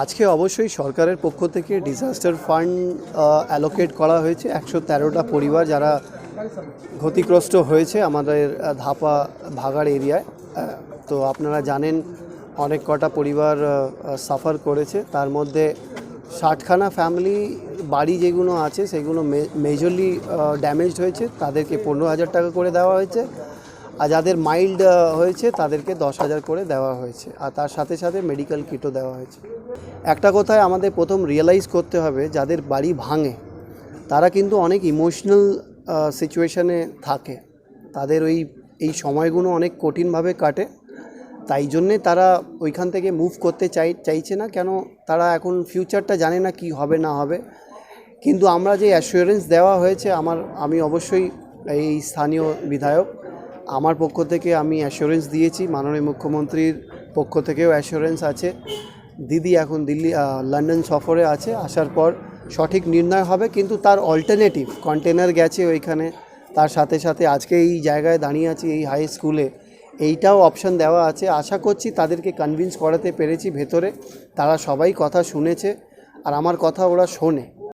আজকে অবশ্যই সরকারের পক্ষ থেকে ডিজাস্টার ফান্ড অ্যালোকেট করা হয়েছে। একশো তেরোটা পরিবার যারা ক্ষতিগ্রস্ত হয়েছে আমাদের ধাপা ভাগাড় এরিয়ায়। তো আপনারা জানেন, অনেক কটা পরিবার সাফার করেছে। তার মধ্যে ষাটখানা ফ্যামিলি বাড়ি যেগুলো আছে, সেগুলো মেজরলি ড্যামেজড হয়েছে। তাদেরকে পনেরো হাজার টাকা করে দেওয়া হয়েছে। আর যাদের মাইল্ড হয়েছে তাদেরকে দশ হাজার করে দেওয়া হয়েছে। আর তার সাথে সাথে মেডিকেল কিটও দেওয়া হয়েছে। একটা কথায় আমাদের প্রথম রিয়েলাইজ করতে হবে, যাদের বাড়ি ভাঙে, তারা কিন্তু অনেক ইমোশনাল সিচুয়েশনে থাকে। তাদের ওই, এই সময়গুলো অনেক কঠিনভাবে কাটে। তাই জন্যে তারা ওইখান থেকে মুভ করতে চাই, চাইছে না। কেন? তারা এখন ফিউচারটা জানে না কি হবে, না হবে। কিন্তু আমরা যে অ্যাসিওরেন্স দেওয়া হয়েছে, আমার, আমি অবশ্যই এই স্থানীয় বিধায়ক আমার পক্ষ থেকে আমি অ্যাসিওরেন্স দিয়েছি, মাননীয় মুখ্যমন্ত্রীর পক্ষ থেকেও অ্যাসিওরেন্স আছে। দিদি এখন দিল্লি লন্ডন সফরে আছে, আসার পর সঠিক নির্ণয় হবে, কিন্তু তার অল্টারনেটিভ কন্টেনার গেছে ওইখানে। তার সাথে সাথে আজকে এই জায়গায় দাঁড়িয়ে আছি, এই হাই স্কুলে এইটাও অপশন দেওয়া আছে। আশা করছি তাদেরকে কনভিন্স করাতে পেরেছি ভেতরে। তারা সবাই কথা শুনেছে, আর আমার কথা ওরা শোনে।